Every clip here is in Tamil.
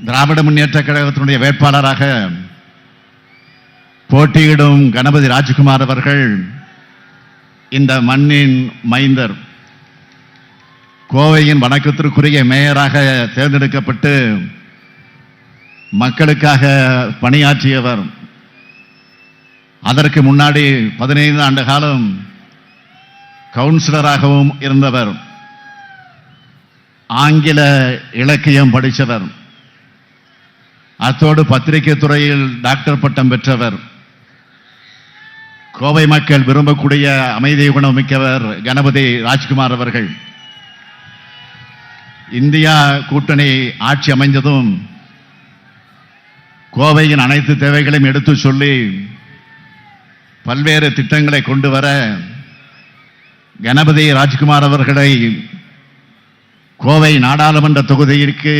திராவிட முன்னேற்ற கழகத்தினுடைய வேட்பாளராக போட்டியிடும் கணபதி ராஜ்குமார் அவர்கள் இந்த மண்ணின் மைந்தர். கோவையின் வணக்கத்திற்குரிய மேயராக தேர்ந்தெடுக்கப்பட்டு மக்களுக்காக பணியாற்றியவர். அதற்கு முன்னாடி பதினைந்து ஆண்டு காலம் கவுன்சிலராகவும் இருந்தவர். ஆங்கில இலக்கியம் படித்தவர் அத்தோடு பத்திரிகை துறையில் டாக்டர் பட்டம் பெற்றவர் கோவை மக்கள் விரும்பக்கூடிய அமைதி குணம் மிக்கவர் கணபதி ராஜ்குமார் அவர்கள். இந்தியா கூட்டணி ஆட்சி அமைந்ததும் கோவையின் அனைத்து தேவைகளையும் எடுத்து சொல்லி பல்வேறு திட்டங்களை கொண்டு வர கணபதி ராஜ்குமார் அவர்களை கோவை நாடாளுமன்ற தொகுதியிற்கு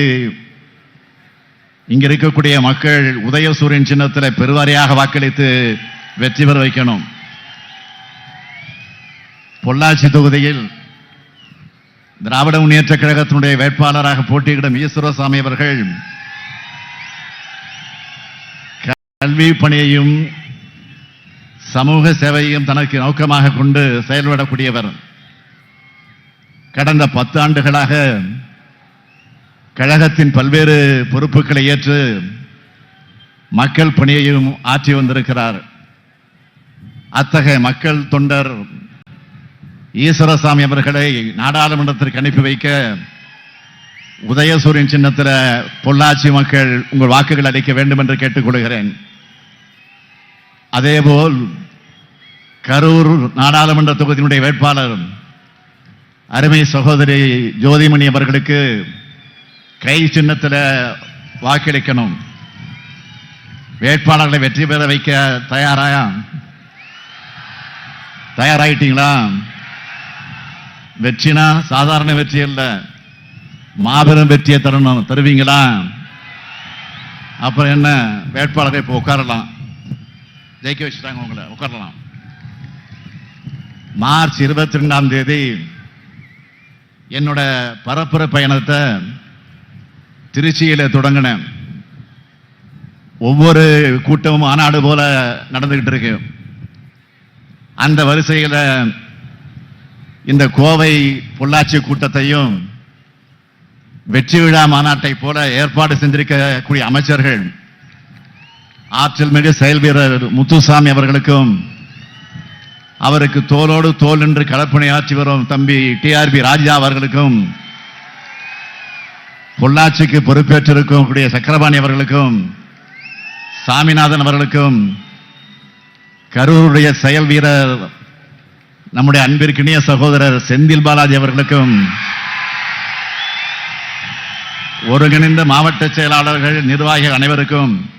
இங்க இருக்கக்கூடிய மக்கள் உதயசூரியன் சின்னத்தில் பெருவாரியாக வாக்களித்து வெற்றி பெற வைக்கணும். பொள்ளாச்சி தொகுதியில் திராவிட முன்னேற்ற கழகத்தினுடைய வேட்பாளராக போட்டியிடும் ஈஸ்வரசாமி அவர்கள் கல்வி பணியையும் சமூக சேவையையும் தனக்கு நோக்கமாக கொண்டு செயல்படக்கூடியவர். கடந்த பத்து ஆண்டுகளாக கழகத்தின் பல்வேறு பொறுப்புகளை ஏற்று மக்கள் பணியையும் ஆற்றி வந்திருக்கிறார். அத்தகைய மக்கள் தொண்டர் ஈஸ்வரசாமி அவர்களை நாடாளுமன்றத்திற்கு அனுப்பி வைக்க உதயசூரியன் சின்னத்தில் பொள்ளாச்சி மக்கள் உங்கள் வாக்குகள் அளிக்க வேண்டும் என்று கேட்டுக்கொள்கிறேன். அதேபோல் கரூர் நாடாளுமன்ற தொகுதியினுடைய வேட்பாளர் அருமை சகோதரி ஜோதிமணி அவர்களுக்கு கை சின்னத்தில் வாக்களிக்கணும் வேட்பாளர்களை வெற்றி பெற வைக்க தயாராயா? தயாராகிட்டீங்களா வெற்றினா சாதாரண வெற்றி இல்லை மாபெரும் வெற்றியை தரணும். தருவீங்களா? அப்புறம் என்ன? வேட்பாளரை இப்போ உட்காரலாம். ஜெயிக்க வச்சுட்டாங்க உங்களை. உட்காரலாம். மார்ச் இருபத்தி ரெண்டாம் தேதி என்னோட பரப்புரை பயணத்தை திருச்சியில தொடங்கினேன் ஒவ்வொரு கூட்டமும் மாநாடு போல நடந்துகிட்டு இருக்கு. அந்த வரிசையில் இந்த கோவை பொள்ளாச்சி கூட்டத்தையும் வெற்றி விழா மாநாட்டை போல ஏற்பாடு செஞ்சிருக்கக்கூடிய அமைச்சர்கள் ஆற்றல் மிகு செயல் வீரர் முத்துசாமி அவர்களுக்கும் அவருக்கு தோளோடு தோல் என்று களப்பணியாற்றி வரும் தம்பி டிஆர்பி ராஜா அவர்களுக்கும் பொள்ளாச்சிக்கு பொறுப்பேற்றிருக்கக்கூடிய சக்கரபாணி அவர்களுக்கும் சாமிநாதன் அவர்களுக்கும் கரூருடைய செயல் வீரர் நம்முடைய அன்பிற்கினிய சகோதரர் செந்தில் பாலாஜி அவர்களுக்கும் ஒருங்கிணைந்த மாவட்ட செயலாளர்கள் நிர்வாகிகள் அனைவருக்கும்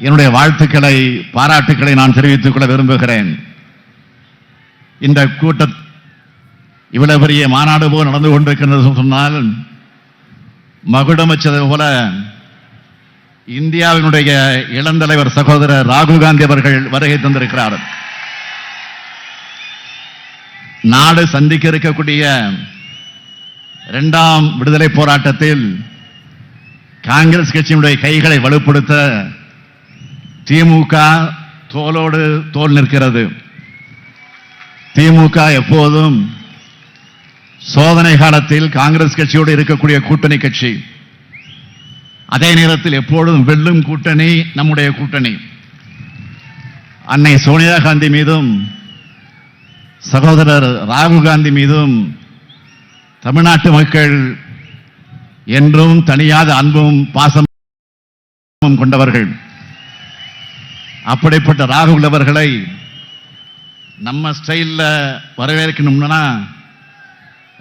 என்னுடைய வாழ்த்துக்களை பாராட்டுக்களை நான் தெரிவித்துக் கொள்ள விரும்புகிறேன். இந்த கூட்ட இவ்வளவு பெரிய மாநாடு போல் நடந்து கொண்டிருக்கின்றது சொன்னால் மகுடம் வச்சது போல இந்தியாவினுடைய இளந்தலைவர் சகோதரர் ராகுல் காந்தி அவர்கள் வருகை தந்திருக்கிறார். நாடு சந்திக்க இருக்கக்கூடிய இரண்டாம் விடுதலை போராட்டத்தில் காங்கிரஸ் கட்சியினுடைய கைகளை வலுப்படுத்த திமுக தோலோடு தோல் நிற்கிறது. திமுக எப்போதும் சோதனை காலத்தில் காங்கிரஸ் கட்சியோடு இருக்கக்கூடிய கூட்டணி கட்சி அதே நேரத்தில் எப்பொழுதும் வெல்லும் கூட்டணி நம்முடைய கூட்டணி. அன்னை சோனியா காந்தி மீதும் சகோதரர் ராகுல் காந்தி மீதும் தமிழ்நாட்டு மக்கள் என்றும் தனியாத அன்பும் பாசமும் கொண்டவர்கள். அப்படிப்பட்ட ராகுல் அவர்களை நம்ம ஸ்டைலில் வரவேற்கணும்னா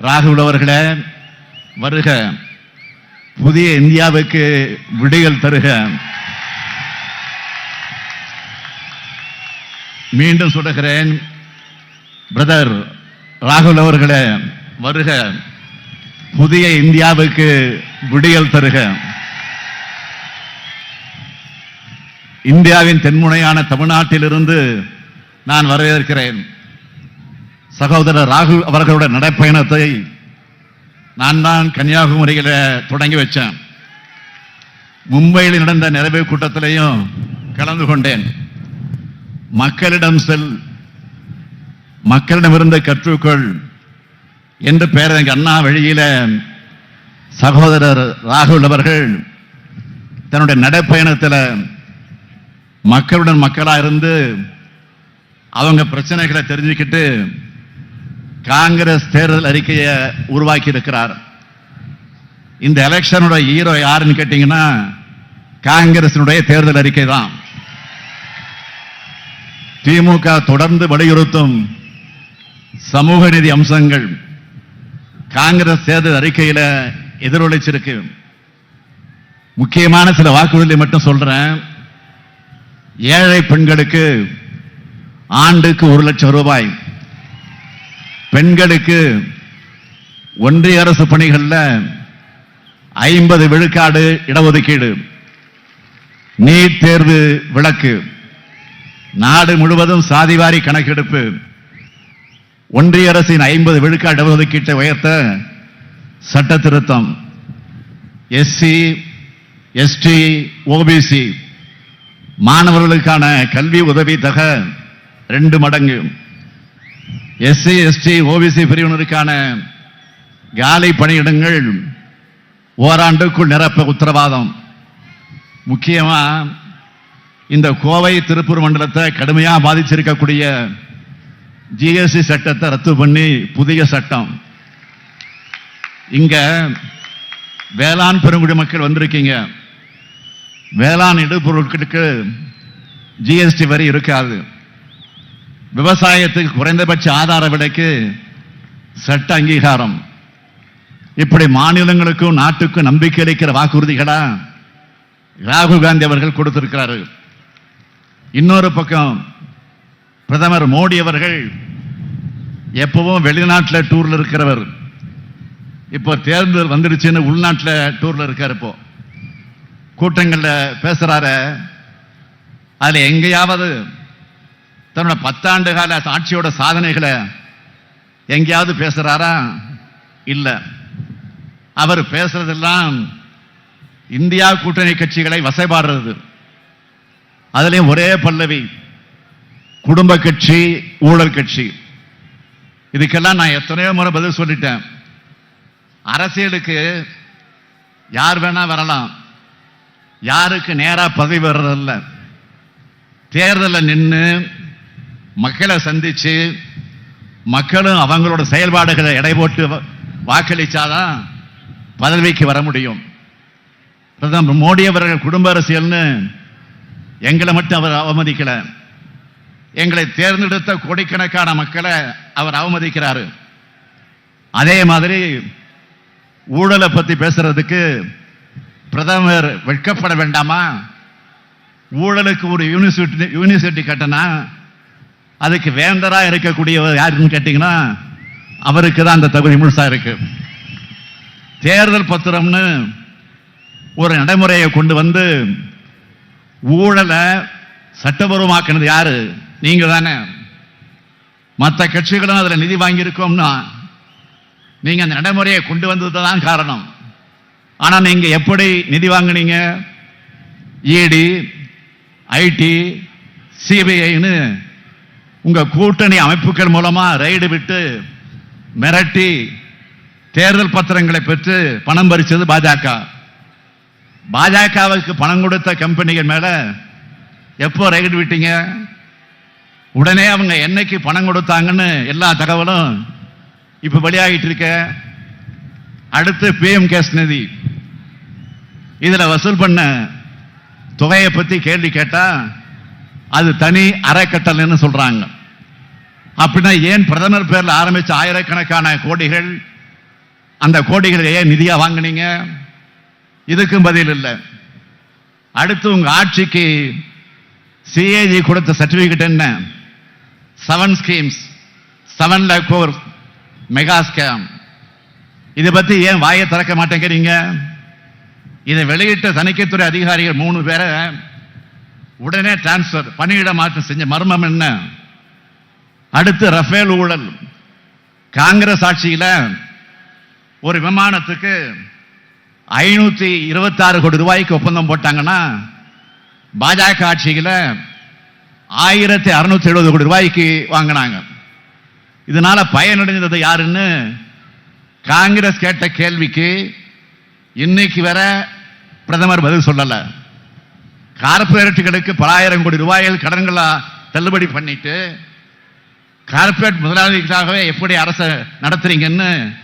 ராகுலவர்களே வருக. புதிய இந்தியாவுக்கு விடியல் தருக. மீண்டும் சொல்லுகிறேன் பிரதர் ராகுல் அவர்களே வருக. புதிய இந்தியாவுக்கு விடியல் தருக. இந்தியாவின் தென்முனையான தமிழ்நாட்டிலிருந்து நான் வரவேற்கிறேன். சகோதரர் ராகுல் அவர்களுடைய நடைப்பயணத்தை நான் தான் கன்னியாகுமரியில தொடங்கி வச்சேன். மும்பையில் நடந்த நிறைவு கூட்டத்திலையும் கலந்து கொண்டேன். மக்களிடம் செல் மக்களிடமிருந்து கற்றுக்கொள் என்று பேரறிஞர் அண்ணா வழியில சகோதரர் ராகுல் அவர்கள் தன்னுடைய நடைப்பயணத்தில் மக்களுடன் மக்களாக இருந்து அவங்க பிரச்சனைகளை தெரிஞ்சுக்கிட்டு காங்கிரஸ் தேர்தல் அறிக்கையை உருவாக்கி இருக்கிறார் இந்த எலெக்ஷனோட ஹீரோ யாருன்னு கேட்டீங்கன்னா காங்கிரசினுடைய தேர்தல் அறிக்கை தான் திமுக தொடர்ந்து வலியுறுத்தும் சமூக நிதி அம்சங்கள் காங்கிரஸ் தேர்தல் அறிக்கையில எதிரொலிச்சிருக்கு. முக்கியமான சில வாக்குறுதிகளை மட்டும் சொல்றேன். ஏழை பெண்களுக்கு ஆண்டுக்கு ஒரு லட்சம் ரூபாய். பெண்களுக்கு ஒன்றிய அரசு பணிகளில் ஐம்பது விழுக்காடு இடஒதுக்கீடு நீட் தேர்வு விலக்கு நாடு முழுவதும் சாதிவாரி கணக்கெடுப்பு ஒன்றிய அரசின் ஐம்பது விழுக்காடு இடஒதுக்கீட்டை உயர்த்த சட்ட திருத்தம். எஸ்சி எஸ்டி ஓபிசி மாணவர்களுக்கான கல்வி உதவி தக ரெண்டு மடங்கு. எஸ்சி எஸ்டி ஓபிசி பிரிவினருக்கான காலை பணியிடங்கள் ஓராண்டுக்குள் நிரப்ப உத்தரவாதம். முக்கியமாக இந்த கோவை திருப்பூர் மண்டலத்தை கடுமையாக பாதிச்சிருக்கக்கூடிய ஜிஎஸ்டி சட்டத்தை ரத்து பண்ணி புதிய சட்டம். இங்க வேளாண் பெருங்குடி மக்கள் வந்திருக்கீங்க. வேளாண் இடுபொருட்களுக்கு ஜிஎஸ்டி வரி இருக்காது. விவசாயத்துக்கு குறைந்தபட்ச ஆதார விலைக்கு சட்ட அங்கீகாரம். இப்படி மாநிலங்களுக்கும் நாட்டுக்கும் நம்பிக்கை அளிக்கிற வாக்குறுதிகளா ராகுல் காந்தி அவர்கள் கொடுத்திருக்கிறாரு. இன்னொரு பக்கம் பிரதமர் மோடி அவர்கள் எப்பவும் வெளிநாட்டில் டூரில் இருக்கிறவர். இப்போ தேர்தல் வந்துடுச்சுன்னு உள்நாட்டில் டூரில் இருக்கார் இப்போ. கூட்டங்களில் பேசுகிறார அதில் எங்கேயாவது தன்னோட பத்தாண்டு கால ஆட்சியோட சாதனைகளை எங்கேயாவது பேசுறாரா? இல்லை. அவர் பேசுறதெல்லாம் இந்தியா கூட்டணி கட்சிகளை வசைபாடுறது. அதுலேயும் ஒரே பல்லவி. குடும்ப கட்சி ஊழல் கட்சி. இதுக்கெல்லாம் நான் எத்தனையோ முறை பதில் சொல்லிட்டேன். அரசியலுக்கு யார் வேணா வரலாம். யாருக்கு நேராக பதவி வர்றதில்ல. தேர்தலில் நின்று மக்களை சந்திச்சு மக்களும் அவங்களோட செயல்பாடுகளை எடை போட்டு வாக்களிச்சாதான் பதவிக்கு வர முடியும். பிரதமர் மோடி அவர்கள் குடும்ப அரசியல்னு எங்களை மட்டும் அவர் அவமதிக்கல. எங்களை தேர்ந்தெடுத்த கோடிக்கணக்கான மக்களை அவர் அவமதிக்கிறாரு. அதே மாதிரி ஊழலை பத்தி பேசுறதுக்கு பிரதமர் வெட்கப்பட வேண்டாமா? ஊழலுக்கு ஒரு யூனிவர்சிட்டி யூனிவர்சிட்டி கட்டினா அதுக்கு வேந்தரா இருக்கக்கூடியவர் யாருன்னு கேட்டீங்கன்னா அவருக்கு தான் அந்த தகுதி முழுசா இருக்கு. தேர்தல் பத்திரம்னு ஒரு நடைமுறையை கொண்டு வந்து ஊழலை சட்டபூர்வமாக்கினது யாரு? நீங்க தானே. மற்ற கட்சிகளும் அதில் நிதி வாங்கியிருக்கோம்னா நீங்க அந்த நடைமுறையை கொண்டு வந்தது தான் காரணம். ஆனா நீங்க எப்படி நிதி வாங்குனீங்க? இடி ஐடி சிபிஐன்னு உங்கள் கூட்டணி அமைப்புகள் மூலமாக ரைடு விட்டு மிரட்டி தேர்தல் பத்திரங்களை பெற்று பணம் பறித்தது பாஜக. பாஜகவுக்கு பணம் கொடுத்த கம்பெனிகள் மேலே எப்போ ரைடு விட்டீங்க? உடனே அவங்க என்னைக்கு பணம் கொடுத்தாங்கன்னு எல்லா தகவலும் இப்போ வெளியாகிட்டு இருக்க. அடுத்து பிஎம் கேஸ் நிதி. இதில் வசூல் பண்ண தொகையை பற்றி கேள்வி கேட்டால் அது தனி அறக்கட்டளைன்னு சொல்கிறாங்க அப்படின்னா ஏன் பிரதமர் பேர்ல ஆரம்பிச்ச ஆயிரக்கணக்கான கோடிகள்? அந்த கோடிகளை ஏன் நிதியா வாங்குனீங்க? இதுக்கும் பதில் இல்லை. அடுத்து உங்க ஆட்சிக்கு சிஏஜி கொடுத்த சர்டிபிகேட் என்ன? Seven schemes seven lakh crore mega scam இதை பத்தி ஏன் வாயை திறக்க மாட்டேங்கிறீங்க இதை வெளியிட்ட தணிக்கைத்துறை அதிகாரிகள் மூணு பேரை உடனே டிரான்ஸ்பர் பணியிட மாற்றம் செஞ்ச மர்மம் என்ன? அடுத்து ரஃபேல் ஊழல். காங்கிரஸ் ஆட்சியில் ஒரு விமானத்துக்கு ஐநூற்றி இருபத்தாறு கோடி ரூபாய்க்கு ஒப்பந்தம் போட்டாங்கன்னா பாஜக ஆட்சியில் ஆயிரத்தி அறுநூத்தி எழுபது கோடி ரூபாய்க்கு வாங்கினாங்க. இதனால பயனடைந்தது யாருன்னு காங்கிரஸ் கேட்ட கேள்விக்கு இன்னைக்கு வர பிரதமர் பதில் சொல்லலை. கார்பரேட்டுகளுக்கு பலாயிரம் கோடி ரூபாய்கள் கடன்களாக தள்ளுபடி பண்ணிட்டு கார்பரேட் முதலாளிகளாகவே எப்படி அரசை நடத்துறீங்கன்னு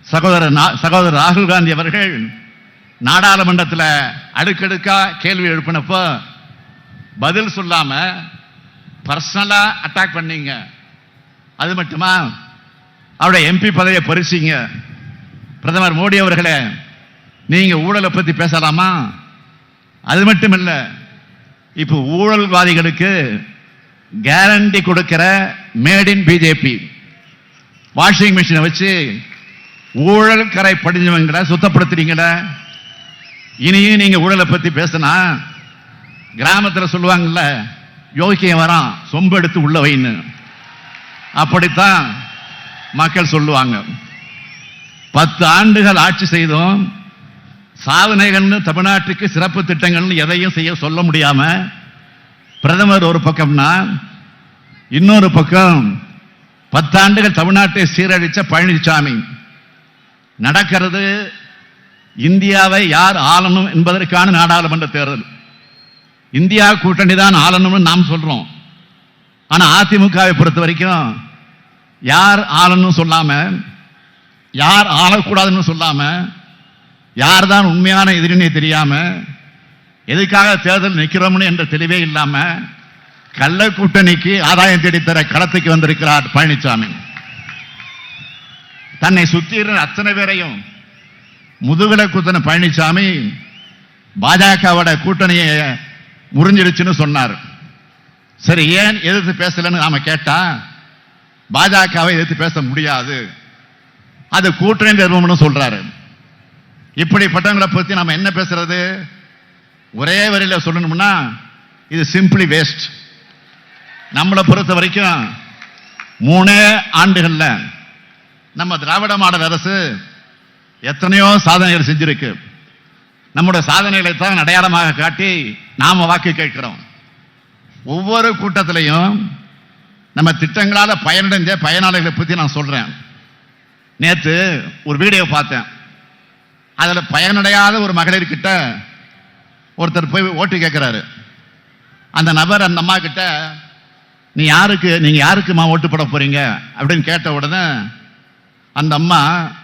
சகோதரர் நா- சகோதரர் ராகுல் காந்தி அவர்கள் நாடாளுமன்றத்தில் அடுக்கடுக்கா கேள்வி எழுப்பினப்போ பதில் சொல்லாம பர்சனலா அட்டாக் பண்ணீங்க. அது மட்டுமா? அவருடைய எம்பி பதவியை பறிச்சிங்க. பிரதமர் மோடி அவர்களே நீங்க ஊழலை பத்தி பேசலாமா? அது மட்டும் இல்லை இப்போ ஊழல்வாதிகளுக்கு கேரண்டி கொடுக்கிற மேட் இன் பிஜேபி வாஷிங் மிஷினை வச்சு ஊழல் கரை படிஞ்சவங்கட சுத்தப்படுத்துறீங்கள இனியும் நீங்க ஊழலை பத்தி பேசினா கிராமத்தில் சொல்லுவாங்கல்ல யோகியம் வரான் சொம்பு எடுத்து உள்ள வைன்னு. அப்படித்தான் மக்கள் சொல்லுவாங்க. பத்து ஆண்டுகள் ஆட்சி செய்தோம் சாதனைகள்னு தமிழ்நாட்டுக்கு சிறப்பு திட்டங்கள்னு எதையும் செய்ய சொல்ல முடியாம பிரதமர் ஒரு பக்கம்னா இன்னொரு பக்கம் பத்தாண்டுகள் தமிழ்நாட்டை சீரழிச்ச பழனிசாமி. நடக்கிறது இந்தியாவை யார் ஆளணும் என்பதற்கான நாடாளுமன்ற தேர்தல். இந்தியா கூட்டணி தான் ஆளணும்னு நாம் சொல்றோம். ஆனா அதிமுகவை பொறுத்த வரைக்கும் யார் ஆளணும்னு சொல்லாம யார் ஆளக்கூடாதுன்னு சொல்லாம யார் தான் உண்மையான எதிரினே தெரியாம எதுக்காக தேர்தல் நிற்கிறோம்னு என்ற தெளிவே இல்லாமல் கள்ள கூட்டணிக்கு ஆதாயம் தேடித்தர களத்துக்கு வந்திருக்கிறார் பழனிசாமி. தன்னை சுத்தி அத்தனை பேரையும் முதுகலை குத்தன பழனிசாமி பாஜகவோட கூட்டணியை முறிஞ்சிருச்சுன்னு சொன்னார். சரி ஏன் எதிர்த்து பேசலன்னு நாம கேட்டா பாஜகவை எதிர்த்து பேச முடியாது. அது கூட்டணி நிறுவனம்னு சொல்றாரு. இப்படிப்பட்டவங்களை பத்தி நாம என்ன பேசுறது? ஒரே வரியில சொல்லணும்னா இது சிம்பிளி வேஸ்ட் நம்மளை பொறுத்த வரைக்கும் மூணே ஆண்டுகள்ல நம்ம திராவிட மாடல் அரசு எத்தனையோ சாதனைகள் செஞ்சிருக்கு. நம்முடைய சாதனைகளை தான் அடையாளமாக காட்டி நாம வாக்கு கேட்கிறோம். ஒவ்வொரு கூட்டத்திலையும் நம்ம திட்டங்களால் பயனடைந்த பயனாளிகளை பற்றி நான் சொல்கிறேன் நேற்று ஒரு வீடியோ பார்த்தேன். அதில் பயனடையாத ஒரு மகளிர்கிட்ட ஒருத்தர் போய் ஓட்டு கேட்குறாரு. அந்த நபர் அந்த அம்மா கிட்ட நீ யாருக்கு நீங்கள் யாருக்குமா ஓட்டு போட போகிறீங்க அப்படின்னு கேட்ட உடனே அந்த அம்மா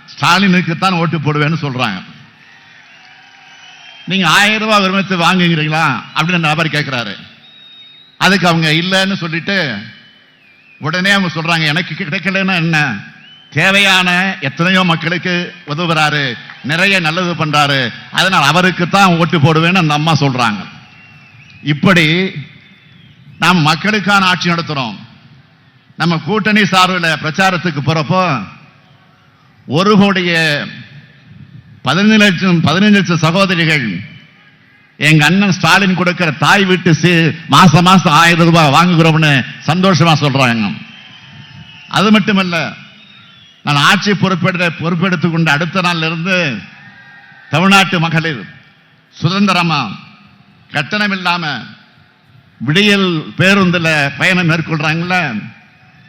ஸ்டாலினுக்கு தான் ஓட்டு போடுவேன்னு சொல்கிறாங்க நீங்கள் ஆயிரம் ரூபாய் விரும்பத்து வாங்குங்கிறீங்களா அப்படின்னு அந்த நபர் கேட்குறாரு அதுக்கு அவங்க இல்லைன்னு சொல்லிட்டு உடனே அவங்க சொல்கிறாங்க எனக்கு கிடைக்கலன்னா என்ன? தேவையான எத்தனையோ மக்களுக்கு உதவுறாரு. நிறைய நல்லது பண்ணுறாரு அதனால் அவருக்கு தான் ஓட்டு போடுவேன்னு அந்த அம்மா சொல்கிறாங்க இப்படி நாம் மக்களுக்கான ஆட்சி நடத்துகிறோம் நம்ம கூட்டணி சார்பில் பிரச்சாரத்துக்கு போகிறப்போ ஒரு கோடிய பதினஞ்சு லட்சம் பதினஞ்சு லட்சம் சகோதரிகள் எங்க அண்ணன் ஸ்டாலின் கொடுக்கிற தாய் வீட்டு சி- மாசம் மாசம் ஆயிரம் ரூபாய் வாங்குகிறோம்னு சந்தோஷமா சொல்றாங்க. அது மட்டுமல்ல நான் ஆட்சி பொறுப்பெடுத்த பொறுப்பெடுத்து கொண்ட அடுத்த நாள்ல இருந்து தமிழ்நாட்டு மகளிர் சுதந்திரமா கட்டணம் இல்லாமல் விடியல் பேருந்தில் பயணம் மேற்கொள்கிறாங்கள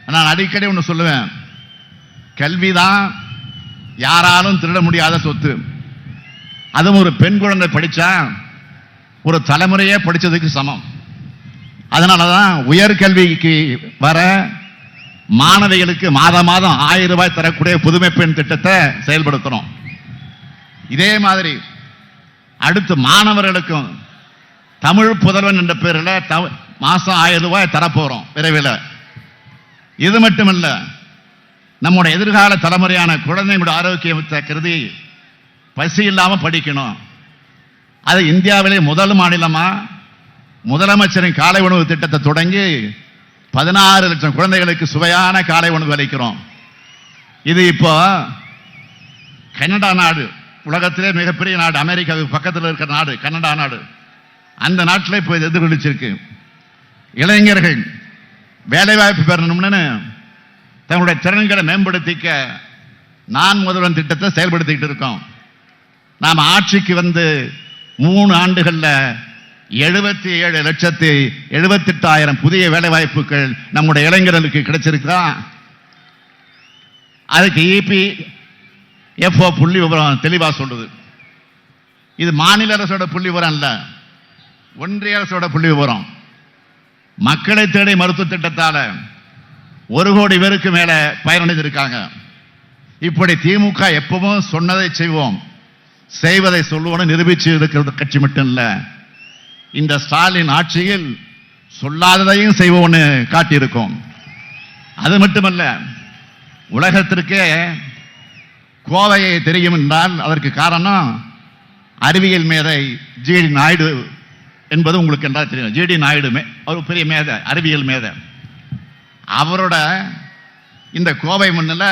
நான் அடிக்கடி ஒன்று சொல்லுவேன். கல்விதான் யாராலும் திருட முடியாத சொத்து. அதுவும் ஒரு பெண் குழந்தை படித்தா ஒரு தலைமுறையே படித்ததுக்கு சமம். அதனால தான் உயர்கல்விக்கு வர மாணவிகளுக்கு மாதம் மாதம் ஆயிரம் ரூபாய் தரக்கூடிய புதுமை பெண் திட்டத்தை செயல்படுத்துகிறோம் இதே மாதிரி அடுத்து மாணவர்களுக்கும் தமிழ் புதல்வன் என்ற பேரில் தவ- மாசம் ஆயிரம் ரூபாய் தரப்போகிறோம் விரைவில். இது மட்டுமல்ல நம்முடைய எதிர்கால தலைமுறையான குழந்தைங்களோட ஆரோக்கியத்தை கருதி பசி இல்லாமல் படிக்கணும். அது இந்தியாவிலே முதல் மாநிலமாக முதலமைச்சரின் காலை உணவு திட்டத்தை தொடங்கி பதினாறு லட்சம் குழந்தைகளுக்கு சுவையான காலை உணவு அளிக்கிறோம். இது இப்போ கனடா நாடு உலகத்திலே மிகப்பெரிய நாடு அமெரிக்காவுக்கு பக்கத்தில் இருக்கிற நாடு கனடா நாடு. அந்த நாட்டில் இப்போ இது எதிர்கொலிச்சிருக்கு இளைஞர்கள் வேலைவாய்ப்பு பெறணும்னு தங்களுடைய திறன்களை மேம்படுத்திக்க நான் முதல்வன் திட்டத்தை செயல்படுத்திக்கிட்டு இருக்கோம். நாம் ஆட்சிக்கு வந்து மூணு ஆண்டுகளில் எழுபத்தி ஏழு லட்சத்தி எழுபத்தெட்டாயிரம் புதிய வேலைவாய்ப்புகள் நம்முடைய இளைஞர்களுக்கு கிடைச்சிருக்கா அதுக்கு இபி எஃப்ஓ புள்ளி விவரம் தெளிவாக சொல்லுது. இது மாநில அரசோட புள்ளி விவரம் இல்லை ஒன்றிய அரசோட புள்ளி விவரம். மக்களை தேடி மருத்துவ திட்டத்தால ஒரு கோடி பேருக்கு மேல பயனடைந்திருக்காங்க. இப்படி திமுக எப்பவும் சொன்னதை செய்வோம். செய்வதை சொல்லுவோம்னு நிரூபிச்சு இருக்கிறது கட்சி மட்டும் இல்லை. இந்த ஸ்டாலின் ஆட்சியில் சொல்லாததையும் செய்வோம்னு காட்டியிருக்கோம். அது மட்டுமல்ல உலகத்திற்கே கோவையை தெரியும் என்றால் அதற்கு காரணம் அறிவியல் மேதை ஜிடி நாயுடு என்பது உங்களுக்கு என்றால் தெரியும். ஜிடி நாயுடுமே அவர் ஒரு பெரிய மேதை அறிவியல் மேதை. அவரோட இந்த கோவை மண்ணில்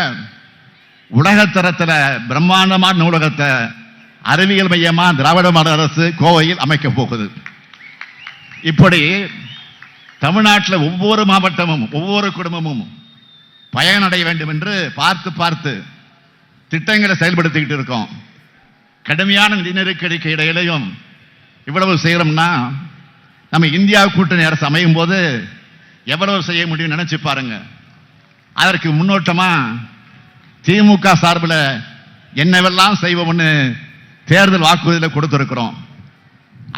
உலகத்தரத்தில் பிரம்மாண்டமான நூலகத்தை அறிவியல் மையமாக திராவிட மாடல் அரசு கோவையில் அமைக்க போகுது. இப்படி தமிழ்நாட்டில் ஒவ்வொரு மாவட்டமும் ஒவ்வொரு குடும்பமும் பயனடைய வேண்டும் என்று பார்த்து பார்த்து திட்டங்களை செயல்படுத்திக்கிட்டு இருக்கோம். கடுமையான நிதி நெருக்கடிக்கு இடையிலையும் இவ்வளவு செய்கிறோம்னா நம்ம இந்தியா கூட்டணி அரசு அமையும் போது எவ்வளவு செய்ய முடியும் நினைச்சு பாருங்க. அதற்கு முன்னோட்டமா திமுக சார்பில் என்னவெல்லாம் செய்வோம்னு தேர்தல் வாக்குறுதியில் கொடுத்துருக்குறோம்.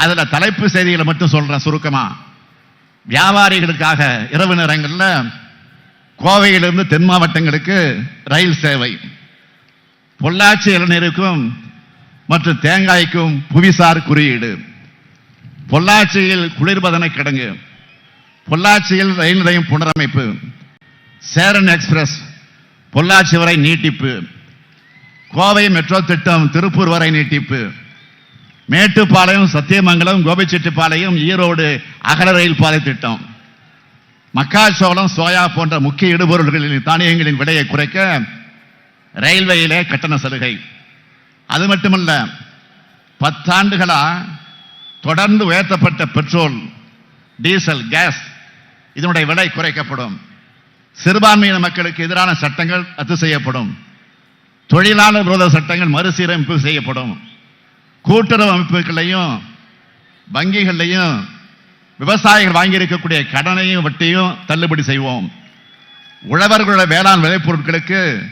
அதில் தலைப்பு செய்திகளை மட்டும் சொல்கிறேன் சுருக்கமாக வியாபாரிகளுக்காக இரவு நேரங்களில் கோவையிலிருந்து தென் மாவட்டங்களுக்கு ரயில் சேவை. பொள்ளாச்சி இளநீருக்கும் மற்றும் தேங்காய்க்கும் புவிசார் குறியீடு. பொள்ளாச்சியில் குளிர்பதன கிடங்கு. பொள்ளாச்சியில் ரயில் நிலையம் புனரமைப்பு. சேரன் எக்ஸ்பிரஸ் பொள்ளாச்சி வரை நீட்டிப்பு. கோவை மெட்ரோ திட்டம் திருப்பூர் வரை நீட்டிப்பு. மேட்டுப்பாளையம் சத்தியமங்கலம் கோபிச்செட்டிப்பாளையம் ஈரோடு அகல ரயில் பாதை திட்டம். மக்காச்சோளம் சோயா போன்ற முக்கிய இடுபொருள்களின் தானியங்களின் விலையை குறைக்க ரயில்வேயிலே கட்டண சலுகை. அது மட்டுமல்ல பத்தாண்டுகளா தொடர்ந்து உயர்த்தப்பட்ட பெட்ரோல் டீசல் கேஸ் இதனுடைய விலை குறைக்கப்படும். சிறுபான்மையின மக்களுக்கு எதிரான சட்டங்கள் ரத்து செய்யப்படும். தொழிலாளர் விரோத சட்டங்கள் மறுசீரமைப்பு செய்யப்படும். கூட்டுறவு அமைப்புகளையும் வங்கிகளையும் விவசாயிகள் வாங்கியிருக்கக்கூடிய கடனையும் வட்டியும் தள்ளுபடி செய்வோம். உழவர்களுடைய வேளாண் விளைபொருட்களுக்கு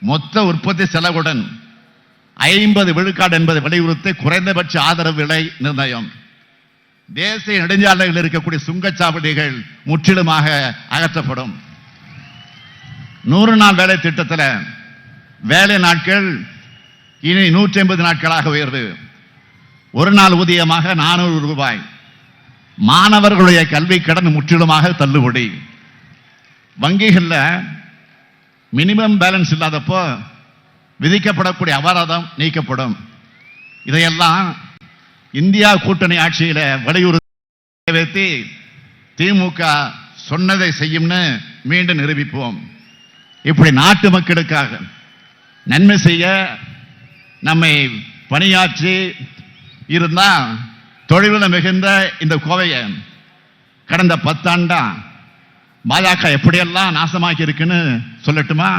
மொத்த உற்பத்தி செலவுடன் ஐம்பது விழுக்காடு என்பதை வலியுறுத்தி குறைந்தபட்ச ஆதரவு விலை நிர்ணயம். தேசிய நெடுஞ்சாலையில் இருக்கக்கூடிய சுங்கச்சாவடிகள் முற்றிலுமாக அகற்றப்படும். நூறு நாள் வேலை திட்டத்தில் வேலை நாட்கள் இனி நூற்றி ஐம்பது நாட்களாக உயர்வு. ஒரு நாள் ஊதியமாக நானூறு ரூபாய். மாணவர்களுடைய கல்வி கடன் முற்றிலுமாக தள்ளுபடி. வங்கிகளில் மினிமம் பேலன்ஸ் இல்லாதப்போ விதிக்கப்படக்கூடிய அபராதம் நீக்கப்படும். இதையெல்லாம் இந்தியா கூட்டணி ஆட்சியில் வலியுறுத்தி திமுக சொன்னதை செய்யும்னு மீண்டும் நிரூபிப்போம். இப்படி நாட்டு மக்களுக்காக நன்மை செய்ய நம்மை பணியாற்றி இருந்தால் தொழிலில் மிகுந்த இந்த கோவையை கடந்த பத்தாண்டா பாஜக எப்படியெல்லாம் நாசமாக்கி இருக்குன்னு சொல்லட்டுமா?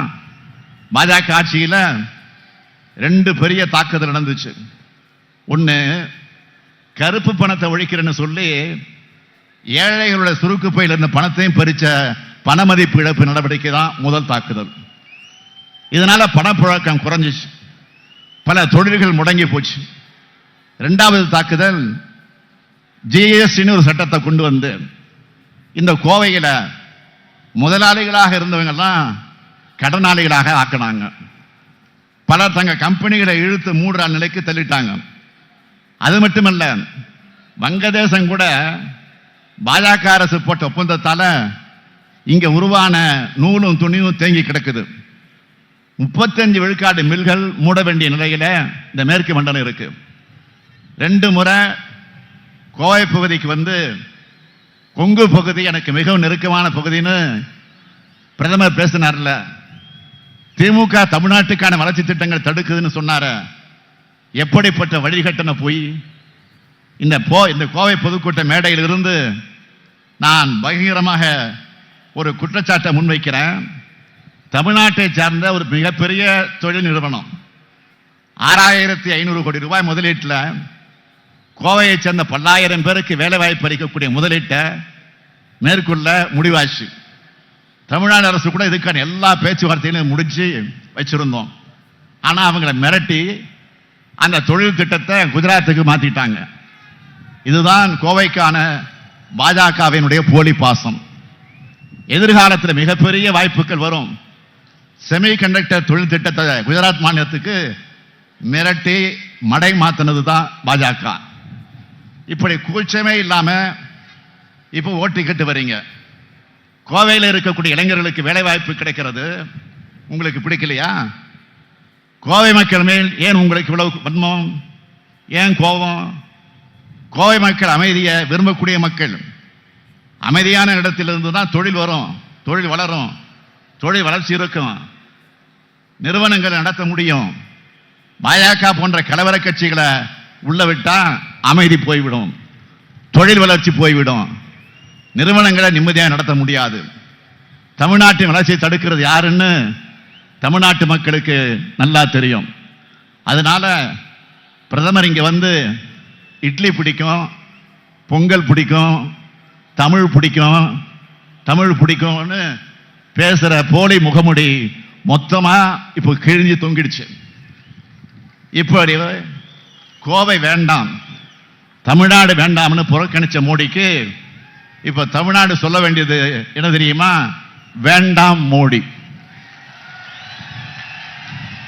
பாஜக ஆட்சியில் ரெண்டு பெரிய தாக்குதல் நடந்துச்சு. ஒன்று கருப்பு பணத்தை ஒழிக்கிறேன்னு சொல்லி ஏழைகளுடைய சுருக்கு பையில் இருந்த பணத்தையும் பறித்த பணமதிப்பு இழப்பு நடவடிக்கை தான் முதல் தாக்குதல். இதனால் பணப்புழக்கம் குறைஞ்சிச்சு. பல தொழில்கள் முடங்கி போச்சு. ரெண்டாவது தாக்குதல் ஜிஎஸ்டின்னு ஒரு சட்டத்தை கொண்டு வந்து இந்த கோவையில் முதலாளிகளாக இருந்தவங்கெல்லாம் கடனாளிகளாக ஆக்கினாங்க. பலர் தங்க கம்பெனிகளை இழுத்து மூடுற நிலைக்கு தள்ளிட்டாங்க. அது மட்டுமல்ல வங்கதேசம் கூட பாஜக அரசு போட்ட ஒப்பந்தத்தால் இங்கே உருவான நூலும் துணியும் தேங்கி கிடக்குது. முப்பத்தஞ்சு விழுக்காடு மில்கள் மூட வேண்டிய நிலையில் இந்த மேற்கு மண்டலம் இருக்கு. ரெண்டு முறை கோவை பகுதிக்கு வந்து கொங்கு பகுதி எனக்கு மிகவும் நெருக்கமான பகுதின்னு பிரதமர் பேசினார்ல. திமுக தமிழ்நாட்டுக்கான வளர்ச்சி திட்டங்கள் தடுக்குதுன்னு சொன்னார. எப்படிப்பட்ட வழிகட்டண போய் இந்த போ இந்த கோவை பொதுக்கூட்ட மேடையில் இருந்து நான் பகிரமாக ஒரு குற்றச்சாட்டை முன்வைக்கிறேன். தமிழ்நாட்டை சார்ந்த ஒரு மிகப்பெரிய தொழில் நிறுவனம். ஆறாயிரத்தி ஐநூறு கோடி ரூபாய் முதலீட்டில் கோவையைச் சேர்ந்த பல்லாயிரம் பேருக்கு வேலைவாய்ப்பு அளிக்கக்கூடிய முதலீட்டை மேற்கொள்ள முடிவாச்சு. தமிழ்நாடு அரசு கூட இதுக்கான எல்லா பேச்சுவார்த்தைகளையும் முடிச்சு வச்சிருந்தோம். ஆனால் அவங்கள மிரட்டி அந்த தொழில் திட்டத்தை குஜராத்துக்கு மாத்திட்டாங்க. இதுதான் கோவைக்கான பாஜகவினுடைய போலி பாசம். எதிர்காலத்தில் மிகப்பெரிய வாய்ப்புகள் வரும். செமிகண்டக்டர் தொழில் திட்டத்தை குஜராத் மாநிலத்துக்கு மிரட்டி மடை மாத்தினது தான் பாஜக. இப்படி கூச்சமே இல்லாமல் இப்போ ஓட்டு கேட்டு வர்றீங்க கோவையில் இருக்கக்கூடிய இளைஞர்களுக்கு வேலைவாய்ப்பு கிடைக்கிறது. உங்களுக்கு பிடிக்கலையா? கோவை மக்கள் மேல் ஏன் உங்களுக்கு இவ்வளவு வன்மம்? ஏன் கோபம்? கோவை மக்கள் அமைதியை விரும்பக்கூடிய மக்கள். அமைதியான இடத்திலிருந்து தான் தொழில் வரும். தொழில் வளரும். தொழில் வளர்ச்சி இருக்கும். நிறுவனங்கள் நடத்த முடியும். பாஜக போன்ற கலவர கட்சிகளை உள்ள விட்டால் அமைதி போய்விடும். தொழில் வளர்ச்சி போய்விடும். நிறுவனங்களை நிம்மதியாக நடத்த முடியாது. தமிழ்நாட்டின் வளர்ச்சியை தடுக்கிறது யாருன்னு தமிழ்நாட்டு மக்களுக்கு நல்லா தெரியும். அதனால் பிரதமர் இங்கே வந்து இட்லி பிடிக்கும் பொங்கல் பிடிக்கும் தமிழ் பிடிக்கும் தமிழ் பிடிக்கும்னு பேசுகிற போலி முகமுடி மொத்தமாக இப்போ கிழிஞ்சு தொங்கிடுச்சு. இப்படி கோவை வேண்டாம் தமிழ்நாடு வேண்டாம்னு புறக்கணித்த மோடிக்கு இப்ப தமிழ்நாடு சொல்ல வேண்டியது என்ன தெரியுமா? வேண்டாம் மோடி.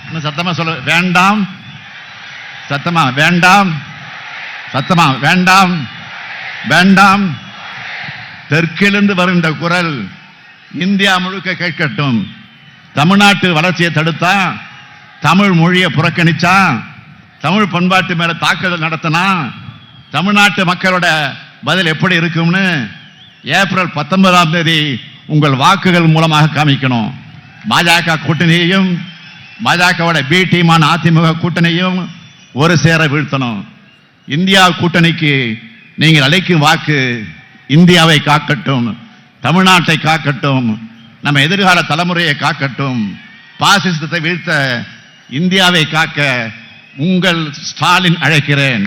இன்னும் சத்தமா சொல்ல வேண்டாம் சத்தமா வேண்டாம் சத்தமா வேண்டாம் வேண்டாம். தெற்கிலிருந்து வருகின்ற குரல் இந்தியா முழுக்க கேட்கட்டும். தமிழ்நாட்டு வளர்ச்சியை தடுத்தா தமிழ் மொழியை புறக்கணிச்சா தமிழ் பண்பாட்டு மேல தாக்குதல் நடத்தினா தமிழ்நாட்டு மக்களோட பதில் எப்படி இருக்கும்னு ஏப்ரல் பத்தொன்பதாம் தேதி உங்கள் வாக்குகள் மூலமாக காமிக்கணும். பாஜக கூட்டணியையும் பாஜகவோட பி டீமான அதிமுக கூட்டணியும் ஒரு சேர வீழ்த்தணும். இந்தியா கூட்டணிக்கு நீங்கள் அழைக்கும் வாக்கு இந்தியாவை காக்கட்டும் தமிழ்நாட்டை காக்கட்டும் நம்ம எதிர்கால தலைமுறையை காக்கட்டும் பாசிசத்தை வீழ்த்த இந்தியாவை காக்க உங்கள் ஸ்டாலின் அழைக்கிறேன்.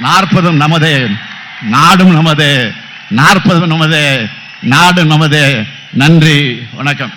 நாற்பதும் நமது நாடும் நமது. நாற்பது நமது நாடு நமது. நன்றி வணக்கம்.